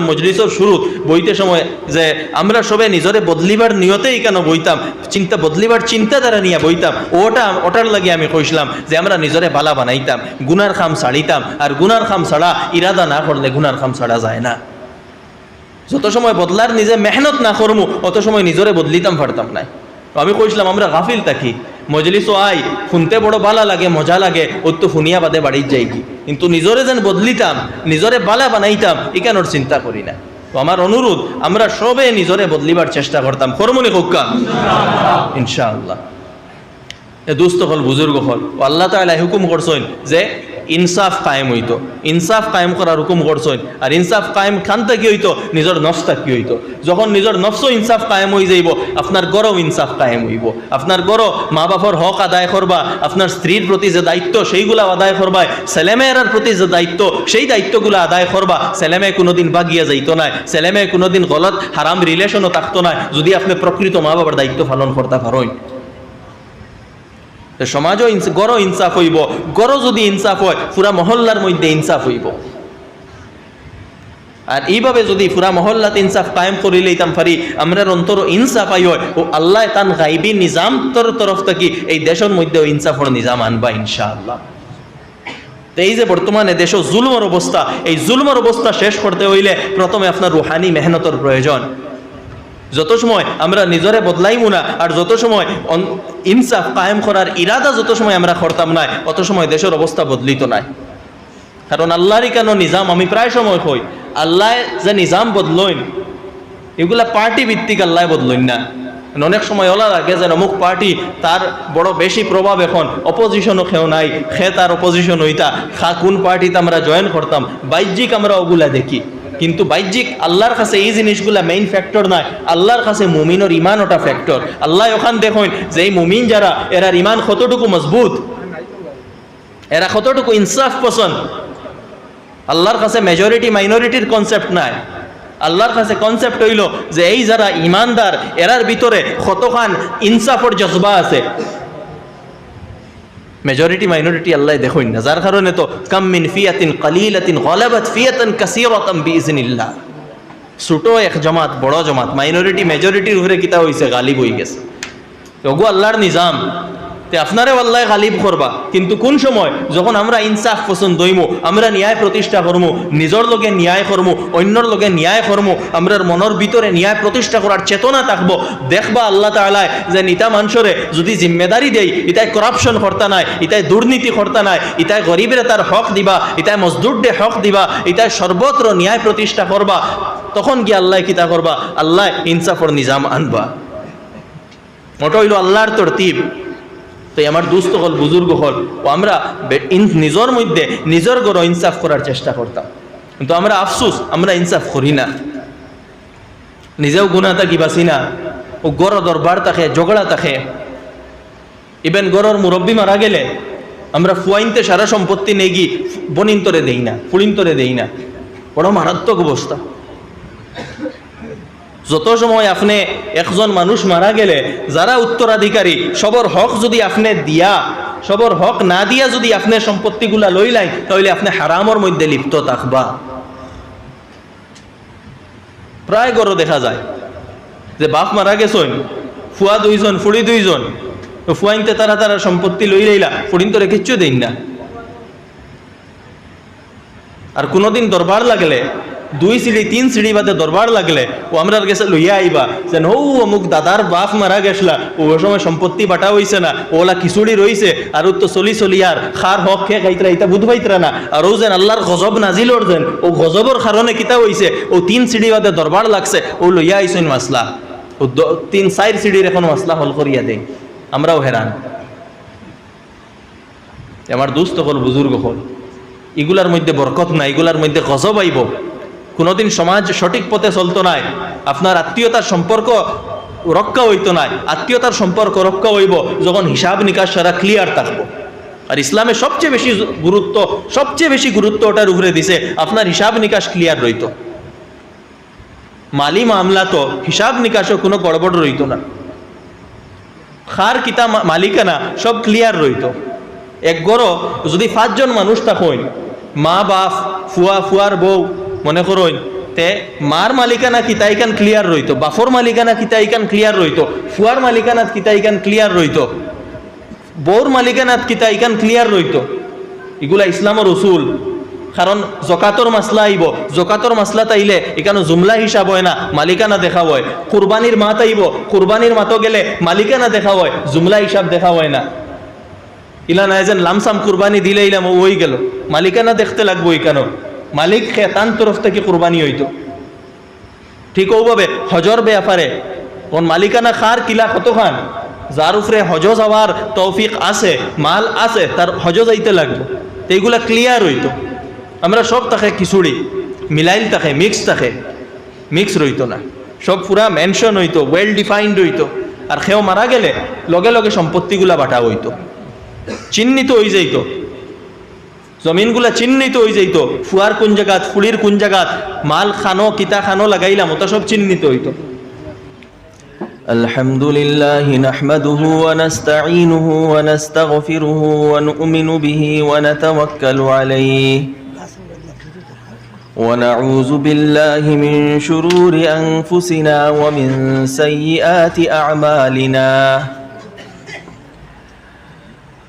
মজলিসের শুরু, বইতে সময় যে আমরা সবে নিজরে বদলিবার নিয়তেই কেন বইতাম? চিন্তা, বদলিবার চিন্তা দ্বারা নিয়ে বইতাম। ওটা, ওটার লাগে আমি কইছিলাম যে আমরা নিজরে বালা বানাইতাম, গুনার খাম ছাড়িতাম, আর গুনার খাম ছাড়া ইরাদা না করলে গুনার খাম ছাড়া যায় না। যত সময় বদলার নিজে মেহনত না করমু, অত সময় নিজরে বদলিতাম পারতাম না আমি কইছিলাম, আমরা গাফিল থাকি মজলিসও আই শুনতে বড় বালা লাগে, মজা লাগে ওর তো শুনিয়া বাদে বাড়ির যাই কি কিন্তু নিজরে যেন বদলিতাম, নিজরে বালা বানাইতাম ইকানোর চিন্তা করি না? তো আমার অনুরোধ, আমরা সবে নিজরে বদলিবার চেষ্টা করতাম। করমনি হোক্কা ইনশাআল্লাহ। এ দুস্থ হল, বুজুর্গ হল। আল্লাহ তাআলা হুকুম করছেন যে ইনসাফ কায়েম হইতো। ইনসাফ কায়েম করার হুকুম করছেন। আর ইনসাফ কায়েম খানতে কি হইতো? নিজের নফসটা কি হইতো? যখন নিজের নফসও ইনসাফ কায়েম হয়ে যাইব, আপনার গরও ইনসাফ কায়েম হইব। আপনার গরও মা বাবার হক আদায় করবা, আপনার স্ত্রীর প্রতি যে দায়িত্ব সেইগুলা আদায় করবা, ছেলেমেয়েরার প্রতি যে দায়িত্ব, সেই দায়িত্বগুলো আদায় করবা ছেলেমে কোনোদিন বাগিয়া যাইতো না ছেলেমে কোনোদিন গলত, হারাম রিলেশনও থাকতো না যদি আপনি প্রকৃত মা বাবার দায়িত্ব পালন করতে পারেন। সমাজও গড়ও ইনসাফ হইব, গড়ও যদি ইনসাফ হয় পুরা মহল্লার মধ্যে ইনসাফ হইব। আর এইভাবে যদি পুরা মহল্লাতে ইনসাফ কায়েম করিলে ইতাম পারি আমরার অন্তর ইনসাফ আই হয়, ও আল্লাহ তান গাইবি নিজাম তোর তরফ থেকে, এই দেশের মধ্যে ইনসাফর নিজাম আনবা ইনশাআল্লাহ। তো এই যে বর্তমানে দেশ জুলমর অবস্থা, এই জুলমর অবস্থা শেষ করতে হইলে প্রথমে আপনার রুহানি মেহনতর প্রয়োজন। যত সময় আমরা নিজরে বদলাইমু না, আর যত সময় ইনসাফ কায়েম করার ইরাদা যত সময় আমরা করতাম না অত সময় দেশের অবস্থা বদলিত নাই। কারণ আল্লাহরই কেন নিজাম? আমি প্রায় সময় কই, আল্লাহ যে নিজাম বদলইন, এগুলা পার্টি ভিত্তিক আল্লাহ বদলইন না। অনেক সময় ওলা লাগে যে অমুক পার্টি তার বড় বেশি প্রভাব এখন অপোজিশনও খেও নাই খে তার অপোজিশন হইতা, খা কোন পার্টিতে আমরা জয়েন করতাম, বাহ্যিক আমরা ওগুলা দেখি। কিন্তু বাহ্যিক আল্লাহর কাছে এই জিনিসগুলা মেইন ফ্যাক্টর নয়। আল্লাহর কাছে মুমিনের ইমান ওটা ফ্যাক্টর আল্লাহ ওখান দেখুন যে এই মুমিন যারা, এরার ইমান কতটুকু মজবুত? এরা কতটুকু ইনসাফ পছন্দ? আল্লাহর কাছে মেজরিটি মাইনরিটির কনসেপ্ট নাই। আল্লাহর কাছে কনসেপ্ট হইল যে এই যারা ইমানদার এরার ভিতরে কতখান ইনসাফর জজবা আছে? মেজরিটি মাইনরিটি আল্লাহ দেখুন না। যার কারণে তো কাম্মিন ফিয়াতিন কালিলাতিন গলাবাত ফিয়াতান কাসীরাতাম বিইজনিল্লাহ ছোট এক জমাত, বড় জমাত মাইনরিটি মেজরিটির উপরে কিতা হইছে, গালিব হয়ে গেছে। ওগো আল্লাহর নিজাম তে আপনারে আল্লাহ গালিব করবা। কিন্তু কোন সময়? যখন আমরা ইনসাফ পছন্দ হইমু, আমরা ন্যায় প্রতিষ্ঠা করমু, নিজের লগে ন্যায় করমু, অন্যর লগে ন্যায় করমু আমরার মনের ভিতরে ন্যায় প্রতিষ্ঠা করার চেতনা থাকব। দেখবা আল্লাহ তাআলা যে নিতা মানুষরে যদি জিম্মেদারি দেই ইতাই করাপশন করতা নাই ইতাই দুর্নীতি করতা নাই ইতাই গরিবের তার হক দিবা ইতাই মজদুর দে হক দিবা ইতাই সর্বত্র ন্যায় প্রতিষ্ঠা করবা, তখন কি আল্লাহ কিতা করবা? আল্লাহ ইনসাফর নিজাম আনবা। ওটা হইল আল্লাহর তরতিব। তো আমার দুস্থ হল, বুজুর্গ হল। ও আমরা নিজের মধ্যে নিজের গড় ইনসাফ করার চেষ্টা করতাম। কিন্তু আমরা আফসুস, আমরা ইনসাফ করি না। নিজেও গুণা থাকি বাসি না। ও গড় দরবার থাকে, ঝগড়া থাকে। ইভেন গড়র মুরব্বী মারা গেলে আমরা ফুয়াইনতে সারা সম্পত্তি নেগি, বনিন্তরে দেই না ফুড়িন্তরে দেই না। বড় মারাত্মক অবস্থা। যত সময় আপনি একজন মানুষ মারা গেলে, যারা উত্তরাধিকারী, সবর হক যদি আপনি দিয়া, সবর হক না দিয়া যদি আপনি সম্পত্তিগুলা লইলাই তাহলে আপনি হারামর মধ্যে লিপ্ত থাকবা। প্রায় গড় দেখা যায় যে বাপ মারা গেছেন, ফুয়া দুইজন, ফুড়ি দুইজন ফুয়াইনতে তারা তারা সম্পত্তি লই লইলা, ফুড়িন তো কিচ্ছু দিন না। আর কোনোদিন দরবার লাগলে দুই সিঁড়ি তিন সিঁড়ি বাদে দরবার লাগলে, ও আমরা গেছে লইয়া আইবা। যে ও অমুক দাদার বাপ মারা গেছলা, ও সময় সম্পত্তি বাটা হইছে না ওলা খিচুড়ি রইছে, আর তো চলি চলি আর খার হক খে খাইতরা ইতা বুধ পাইতরা না। আর ও যেন আল্লাহর গজব নাজিলর যেন, ও গজবর কারণে কিতা হইছে, ও তিন সিঁড়ি বাদে দরবার লাগছে, ও লইয়া আইছেন মাসলা ও তিন চার সিঁড়ির এখন মাসলা হল করিয়া দেই, আমরাও হেরান আমার দুস্থ হল বুজুর্গ হল। এগুলার মধ্যে বরকত নাই এগুলার মধ্যে গজব আইব। কোনোদিন সমাজ সঠিক পথে চলতো নাই, আপনার আত্মীয়তার সম্পর্ক রক্ষা হইতো নাই, আত্মীয়তার সম্পর্ক রক্ষা হইব, যখন হিসাব নিকাশ সারা ক্লিয়ার থাকব। আর ইসলামে সবচেয়ে বেশি গুরুত্ব, সবচেয়ে বেশি গুরুত্ব ওটার উপরে দিছে, আপনার হিসাব নিকাশ ক্লিয়ার রইত। মালি মামলা তো, হিসাব নিকাশও কোনো গড়বড় রইত না। খার কিতা মালিকানা, সব ক্লিয়ার রইত। এক গড় যদি পাঁচজন মানুষ থাকেন মা বাপ ফুয়া ফুয়ার বউ মনে করইন তে মার মালিকানা কিতা ইকান ক্লিয়ার রইতো, বাফর মালিকানা কিতা ইকান ক্লিয়ার রইতো, ফুয়ার মালিকানাত কিতা ইকান ক্লিয়ার রইতো বউর মালিকানাত কিতা ইকান ক্লিয়ার রইতো। এগুলা ইসলামর উসুল কারণ জকাতর মাসলা আইব জকাতর মাসলা তাইলে এখানে জুমলা হিসাব হয় না, মালিকানা দেখা হয়। কুরবানির মাত আইব কুরবানির মাতো গেলে মালিকানা দেখা হয়, জুমলা হিসাব দেখা হয় না। ইলা নাই যেন লামসাম কুরবানি দিলে ইলাম ওই গেল। মালিকানা দেখতে লাগবো এখানেও মালিক খেতান তরফ থেকে কুরবানি হইতো। ঠিক ওভাবে হজর ব্যাপারে কোন মালিকানা খার কিলা কত খান যার উপরে হজ যাওয়ার তৌফিক আছে, মাল আছে, তার হজ যাইতে লাগবে। এইগুলা ক্লিয়ার হইতো। আমরা সব তাকে খিচুড়ি, মিলাইল তাকে মিক্স তাকে মিক্স রইতো না। সব পুরা মেনশন হইতো ওয়েল ডিফাইন্ড হইতো। আর সেও মারা গেলে লগে লগে সম্পত্তিগুলা বাটা হইতো। চিহ্নিত হয়ে যাইতো। জমিনগুলা চিহ্নিত হয়ে যাইতো ফুয়ার কোন জায়গাত ফুলির কোন জায়গাত মাল খানো কিতা খানো লাগাইলাম ওটা সব চিহ্নিত হইতো الحمد لله نحمده ونستعينه ونستغفره ونؤمن به ونتوكل عليه ونعوذ بالله من شرور انفسنا ومن سيئات اعمالنا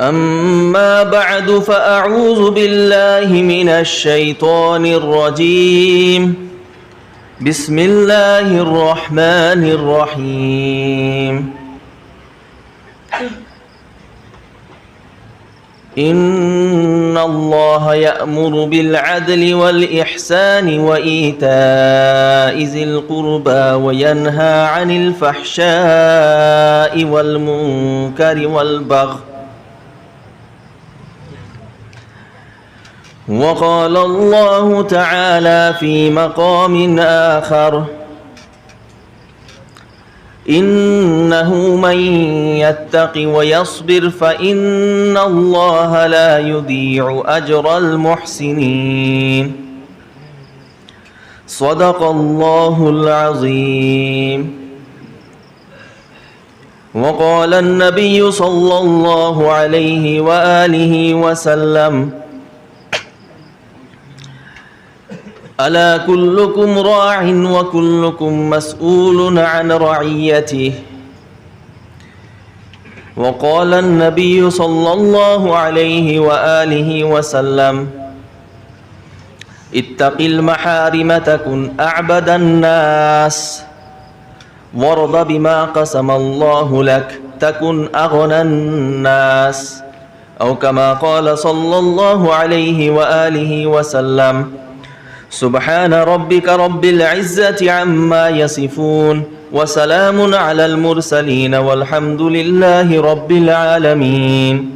أما بعد فأعوذ بالله من الشيطان الرجيم. بسم الله الرحمن الرحيم. إن الله يأمر بالعدل والإحسان وإيتاء ذي القربى وينهى عن الفحشاء والمنكر والبغي وقال الله تعالى في مقام آخر إنه من يتق ويصبر فإن الله لا يضيع أجر المحسنين. صدق الله العظيم. وقال النبي صلى الله عليه وآله وسلم ألا كلكم راع وكلكم مسؤول عن رعيته؟ وقال النبي صلى الله عليه وآله وسلم اتق المحارم تكن أعبد الناس وارض بما قسم الله لك تكن أغنى الناس. أو كما قال صلى الله عليه وآله وسلم سبحان ربك رب العزة عما يصفون وسلام على المرسلين والحمد لله رب العالمين.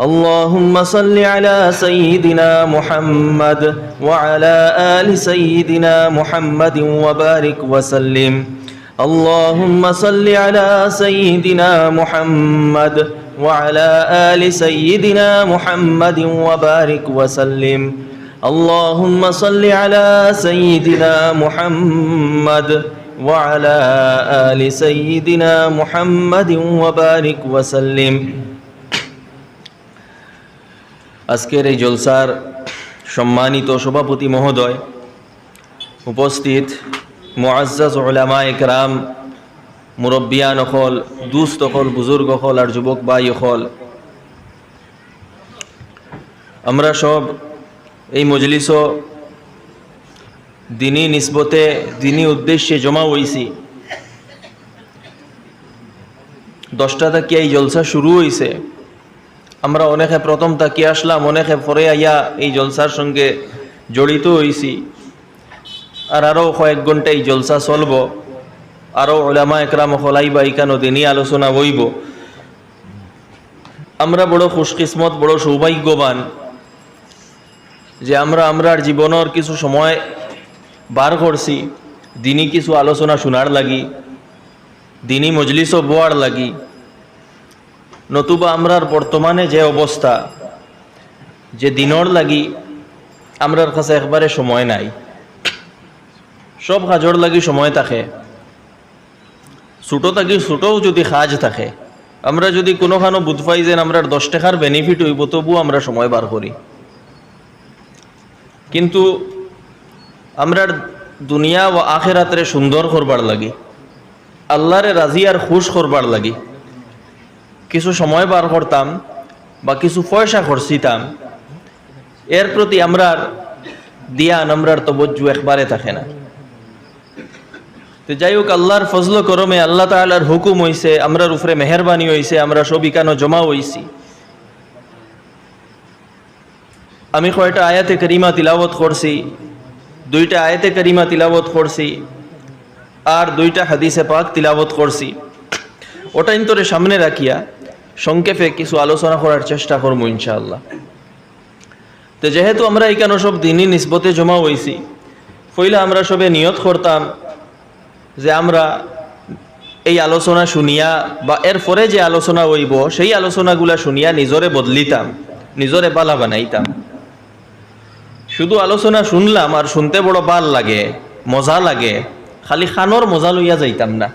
اللهم صل على سيدنا محمد وعلى آل سيدنا محمد وبارك وسلم. اللهم صل على سيدنا محمد وعلى آل سيدنا محمد وبارك وسلم. اللهم صل على سيدنا محمد وعلى آل سيدنا محمد وبارك وسلم আজকের এই জলসার সম্মানিত সভাপতি মহোদয় উপস্থিত মুআজ্জাজ উলামা একরাম মুরব্বিয়ান অকল দুস্থ অকল বুজুর্গ অকল আর যুবক ভাই অকল আমরা সব এই মজলিস দিনী নিসবতে দিনী উদ্দেশ্যে জমা হয়েছি দশটা তাকিয়া এই জলসা শুরু হয়েছে আমরা অনেকে প্রথম তাকিয়ে আসলাম, অনেকে পরে আইয়া এই জলসার সঙ্গে জড়িত হয়েছি আর আরও কয়েক ঘণ্টা এই জলসা চলব। আরও ওলামা একরাম হলাইবা ইকানো দিনই আলোচনা বইব আমরা বড় খুশকিসমত, বড় সৌভাগ্যবান। যে আমরা আমরার জীবনের কিছু সময় বার করছি, দিনই কিছু আলোচনা শোনার লাগি, দিনই মজলিসও বোয়ার লাগি। নতুবা আমরার বর্তমানে যে অবস্থা, যে দিনর লাগি, আমরার কাছে একবারে সময় নাই। সব কাজর লাগি সময় থাকে। ছোটো থাকি ছোটও যদি কাজ থাকে, আমরা যদি কোনোখানো বুধ পাই যে আমরা দশ টাকার বেনিফিট হইব, তবুও আমরা সময় বার করি। কিন্তু আমরা দুনিয়া ও আখেরাতরে সুন্দর করবার লাগি। আল্লাহরে রাজি আর খুশ করবার লাগি। কিছু সময় বার করতাম বা কিছু পয়সা খরচিতাম, এর প্রতি আমরার দিয়ান, আমরার তবজ্জু একবারে থাকে না। তো যাই হোক আল্লাহর ফজল করমে আল্লাহ তাআলার হুকুম হইছে, আমরার উপরে মেহরবানি হইছে, আমরা সব ইকানো জমা হইছি। আমি কয়টা আয়াতে করিমা তিলাবত করছি? দুইটা আয়াতে করিমা তিলাবত করছি আর দুইটা হাদিসে পাক তিলাবত করছি। ওটা ইন্তরে সামনে রাখিয়া সংক্ষেপে কিছু আলোচনা করার চেষ্টা করব ইনশাআল্লাহ। তো যেহেতু আমরা এখানে সব দিনই নিসবতে জমা হইছি, ফইলে আমরা সবে নিয়ত করতাম যে আমরা এই আলোচনা শুনিয়া বা এর পরে যে আলোচনা হইব, সেই আলোচনাগুলা শুনিয়া নিজরে বদলিতাম, নিজরে বালা বানাইতাম। শুধু আলোচনা শুনলাম আর শুনতে বড় ভালো লাগে, মজা লাগে। খালি খানোর মজা লইয়া যাইতাম না।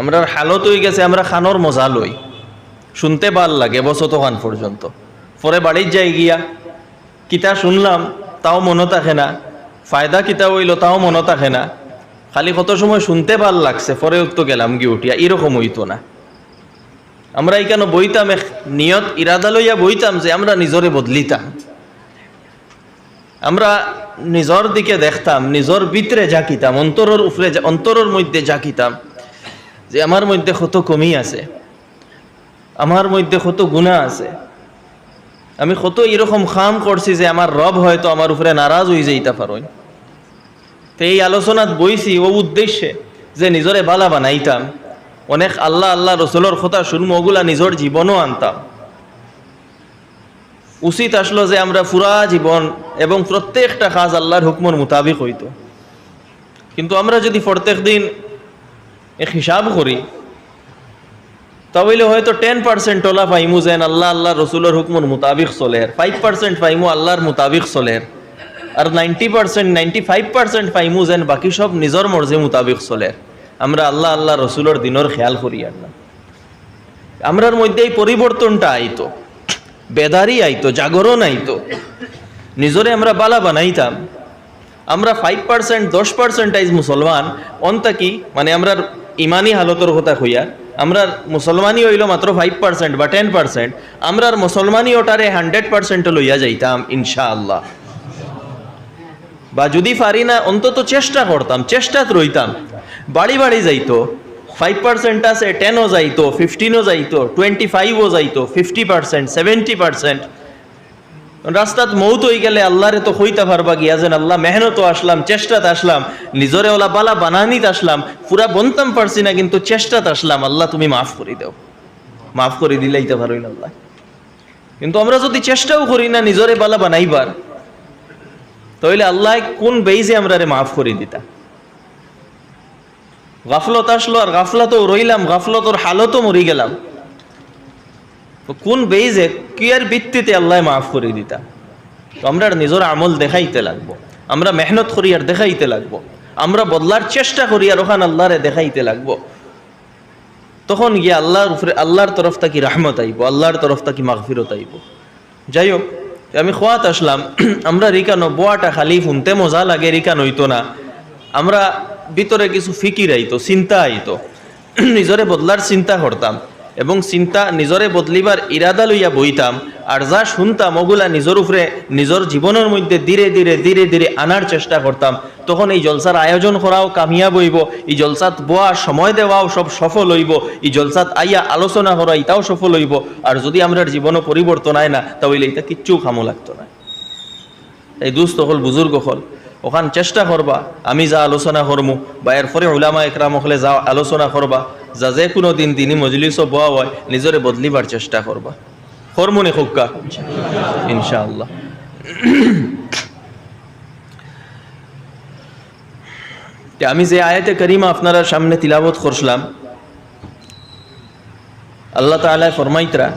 আমরা হালত হয়ে গেছে, আমরা খানোর মজা লই শুনতে ভালো লাগে বছতখান পর্যন্ত পরে বাড়ির যাই গিয়া। কিতা শুনলাম, তাও মনে থাকে না। ফায়দা কিতা হইল, তাও মনে থাকে না। খালি কত সময় শুনতে ভালো লাগছে পরে তো গেলাম গিয়ে উঠিয়া এরকম হইতো না। আমরা এখানে বইতাম নিয়ত ইরাদা লইয়া বইতাম যে, আমরা নিজরে বদলিতাম। আমরা নিজর দিকে দেখতাম, নিজর ভিতরে জাকিতাম অন্তরের উপরে অন্তরের মধ্যে জাকিতাম যে আমার মধ্যে কত কমি আছে, আমার মধ্যে কত গুণা আছে। আমি কত এরকম খাম করছি যে আমার রব হয়তো আমার উপরে নারাজ হয়ে যাইতে পারোই। তো এই আলোচনাত বইছি ও উদ্দেশ্যে যে নিজরে বালা বানাইতাম, অনেক আল্লাহ আল্লাহ রসুলোর কথা শুনব, ওগুলা নিজের জীবনও আনতাম। উচিত আসলো যে আমরা পুরা জীবন এবং প্রত্যেকটা কাজ আল্লাহর হুকমর মোতাবিক হইত। কিন্তু আমরা যদি প্রত্যেক দিন এক হিসাব করি, তাহলে হয়তো টেন পার্সেন্ট টোলা ফাইমু যেন আল্লাহ আল্লাহ রসুলের হুকমর মোতাবিক চলের ফাইভ পার্সেন্ট পাইমু আল্লাহর মোতাবিক চলের আর ninety percent ninety five percent পাইমু যেন বাকি সব নিজের মর্জি মোতাবিক চলের আমরা আল্লাহ আল্লাহ রসুলের দিনের খেয়াল করি আর না। আমরার মধ্যে এই পরিবর্তনটা আইতো। বেদারি আইতো, জাগরণ আইতো। নিজরে আমরা বালা বানাইতাম। আমরা ফাইভ পার্সেন্ট দশ পার্সেন্টাইজ মুসলমান, অন্তা কি মানে আমরা ইমানি হালতর কথা হইয়া আমরা মুসলমানই হইল মাত্র ফাইভ পার্সেন্ট বা টেন পার্সেন্ট আমরা মুসলমানই ওটারে হান্ড্রেড পার্সেন্ট লইয়া যাইতাম, ইনশাআল্লাহ। বা যদি পারি না, অন্তত চেষ্টা করতাম, চেষ্টাত রইতাম। বাড়ি বাড়ি যাইতো ফাইভ পার্সেন্ট আছে টেনও যাইতো ফিফটিনও যাইতো টোয়েন্টি ফাইভও যাইতো ফিফটি পার্সেন্ট সেভেন্টি পার্সেন্ট রাস্তাত মৌত হয়ে গেলে আল্লাহরে তো হইতে পারবা গিয়া যেন আল্লাহ মেহনত আসলাম, চেষ্টাত আসলাম, নিজরে ওলা বালা বানানিত আসলাম, পুরা বনতাম পারছি না কিন্তু চেষ্টাত আসলাম, আল্লাহ তুমি মাফ করে দাও। মাফ করে দিলাইতে পারো আল্লাহ। কিন্তু আমরা যদি চেষ্টাও করি না, নিজরে বালা বানাইবার, তাহলে আল্লাহ কোন বেইজে আমরা রে মাফ করে দিতা? গাফলত আসলো আর গাফলাতও রইলাম, গাফলতর হালতও মরি গেলাম। কোন বেইজে কিয়ার ভিত্তিতে আল্লাহ মাফ করে দিতা? আমরা নিজের আমল দেখাইতে লাগবো। আমরা মেহনত করি আর দেখাইতে লাগবো। আমরা বদলার চেষ্টা করি আর ওখান আল্লাহরে দেখাইতে লাগবো। তখন গিয়ে আল্লাহর উপরে, আল্লাহর তরফ থাকি রাহমত আইব, আল্লাহর তরফ থাকি মাগফিরত আইব। যাই হোক আমি খোয়াত আসলাম। আমরা রিকানো বোয়াটা খালি শুনতে মজা লাগে রিকান হইতো না। আমরা ভিতরে কিছু ফিকির আইতো, চিন্তা আইতো। নিজরে বদলার চিন্তা করতাম এবং চিন্তা নিজরে বদলিবার ইরাদা লইয়া বইতাম আর যা শুনতাম ওগুলা নিজের উপরে, নিজের জীবনের মধ্যে ধীরে ধীরে ধীরে ধীরে আনার চেষ্টা করতাম। তখন এই জলসার আয়োজন করাও কামিয়াব হইব, এই জলসাত বোয়া সময় দেওয়াও সব সফল হইব, এই জলসাত আইয়া আলোচনা করা এটাও সফল হইব। আর যদি আমরা জীবনও পরিবর্তন হয় না, তাহলে এটা কিচ্ছু খামো লাগতো না। এই দুস্থ হল, বুজুর্গ হল। ওখান চেষ্টা করবা, আমি যা আলোচনা করমু, বা এরপরে ওলামা একরাম হলে যা আলোচনা করবা, যা যে কোনো দিন দিনই মজলিস বয়া হয়, নিজরে বদলিবার চেষ্টা করবা। করমুনি খুক্কা? ইনশাআল্লাহ। আমি যে আয়াতে করিমা আপনারা সামনে তিলাবত করছিলাম, আল্লাহ তাআলা ফরমাইতরা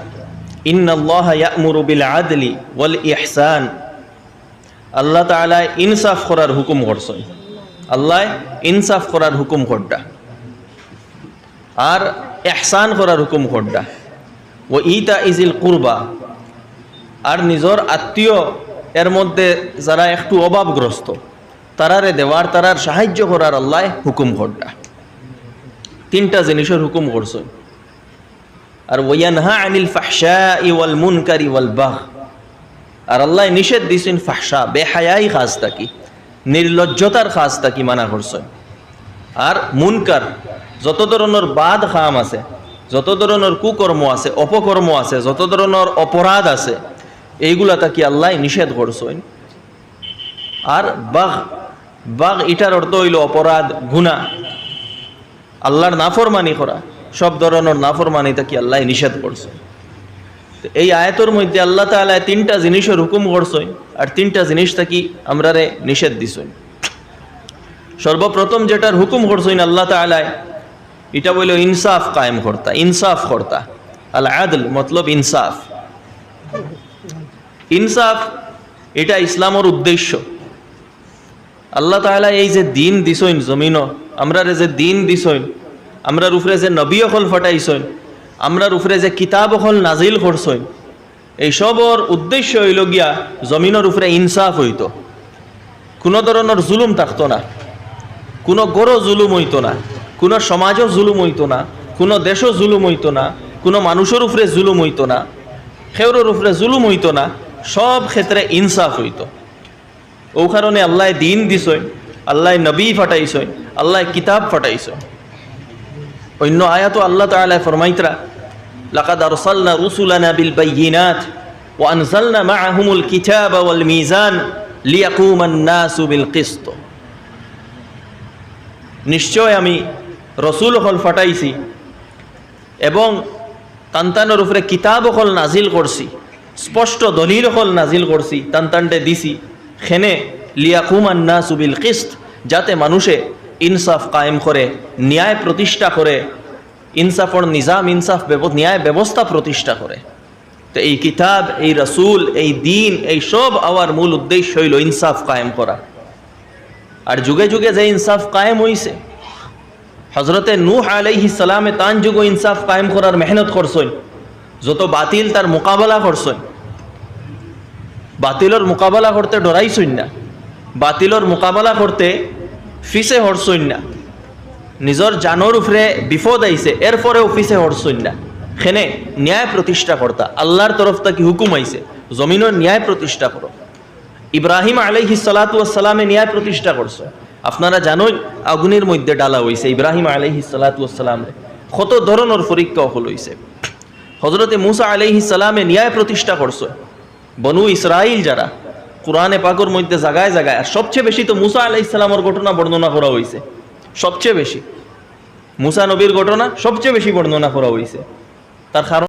ইন্না আল্লাহ ইয়ামুরু বিল আদলি ওয়াল ইহসান। আল্লাহ তাআলা ইনসাফ করার হুকুম করছেন। আল্লাহ ইনসাফ করার হুকুম করডা আর ইহসান করার হুকুম করডা ও ইতা ইজিল কুরবা। আর নিজর আত্মীয় এর মধ্যে যারা একটু অভাবগ্রস্ত, তারারে দেওয়ার, তারার সাহায্য করার আল্লাহ হুকুম করডা তিনটা জিনিসের হুকুম করছেন। আর ওয়ানহা আনিল ফাহশা ওয়াল মুনকারি ওয়াল বাহ আর আল্লাহ নিষেধ দিছেন, ফাহশা, বেহায়াই খাস থাকি, নির্লজ্জতার খাস থাকি মানা করছেন। আর মুনকার, যত ধরনের বাদ খাম আছে, যত ধরনের কুকর্ম আছে, অপকর্ম আছে, যত ধরনের অপরাধ আছে, এইগুলা তাকি আল্লাহ নিষেধ করছেন। আর বাঘ বাঘ ইটার অর্থ হইল অপরাধ গুণা আল্লাহর নাফরমানি করা, সব ধরনের নাফরমানি তাকে আল্লাহ নিষেধ করছে এই আয়াতর মধ্যে আল্লাহ তাআলা তিনটা জিনিসের হুকুম করছে আর তিনটা জিনিস থাকি আমরা রে নিষেধ দিছেন। সর্বপ্রথম যেটার হুকুম করছেন আল্লাহ তাআলা, এটা বলল ইনসাফ কায়েম কর্তা, ইনসাফ কর্তা। আল আদল মতলব ইনসাফ। ইনসাফ, এটা ইসলামের উদ্দেশ্য। আল্লাহ তাআলা এই যে দিন দিছইন জমিন আমরা যে দিন দিছইন আমরার উপরে যে নবী অকল ফটাইছইন আমরার উপরে যে কিতাব অকল নাজিল করছইন এই সবর উদ্দেশ্য হইল গিয়া জমিনের উপরে ইনসাফ হইত। কোনো ধরনের জুলুম থাকতো না। কোনো গড় জুলুম হইত না। কোনো সমাজও জুলুম হইত না। কোনো দেশও জুলুম হইত না। কোনো মানুষের উপরে জুলুম হইত না। খেউরের উপরে জুলুম হইত না। সব ক্ষেত্রে ইনসাফ হইত। ও কারণে আল্লাহ দিন দিছই, আল্লাহ নবী ফাটাইছই, আল্লাহ কিতাব ফাটাইছই। অন্য আয়াত আল্লাহ তাআলা ফরমাইতরা, লাকাদ আরসালনা রুসুলানা বিল বাইয়িনাত ওয়া আনজালনা মিজান লিয়াকুমান নাসু বিল কিসত। নিশ্চয় আমি রসুল হল ফাটাইছি এবং তান্তানোর উপরে কিতাব হল নাজিল করছি, স্পষ্ট দলিল হল নাজিল করছি, তান্তানটে দিছি, খেনে লিয়াকুমান নাসু বিল কিস্ত, যাতে মানুষে ইনসাফ কায়েম করে, ন্যায় প্রতিষ্ঠা করে, ইনসাফর নিজাম, ইনসাফ ন্যায় ব্যবস্থা প্রতিষ্ঠা করে। তো এই কিতাব, এই রসুল, এই দিন, এই সব আওয়ার মূল উদ্দেশ্য হইল ইনসাফ কায়েম করা। আর যুগে যুগে যে ইনসাফ কায়েম হইছে হজরতে নূহ আলাইহি সালামে তান যুগ ইনসাফ কায়েম করার মেহনত করছেন, যত বাতিল তার মোকাবেলা করছেন। বাতিলর মোকাবেলা করতে ডরাইছই না। বাতিলর মোকাবেলা করতে ফিসে হরছই না। নিজর জানোর উপরে বিপদ আইছে এরপরে অফিসে হরছই না। খেনে ন্যায় প্রতিষ্ঠা কর্তা আল্লাহর তরফ থেকে হুকুম আইছে জমিনের ন্যায় প্রতিষ্ঠা করো ইব্রাহিম আলাইহি সালাতামে ন্যায় প্রতিষ্ঠা করছে আপনারা জানোই, আগুনের মধ্যে ডালা হইছে, ইব্রাহিম আলাইহি সালাতাম কত ধরনের পরীক্ষা হল হইছে। হজরতে মুসা আলাইহি সালামে ন্যায় প্রতিষ্ঠা করছে। বনু ইসরাইল যারা কোরআনে পাকর মধ্যে জাগায় জাগায়, আর সবচেয়ে বেশি তো মুসা আলাহ ইসলামর ঘটনা বর্ণনা করা হয়েছে। সবচেয়ে বেশি। মুসা নবীর ঘটনা সবচেয়ে বেশি বর্ণনা করা হয়েছে। তার কারণ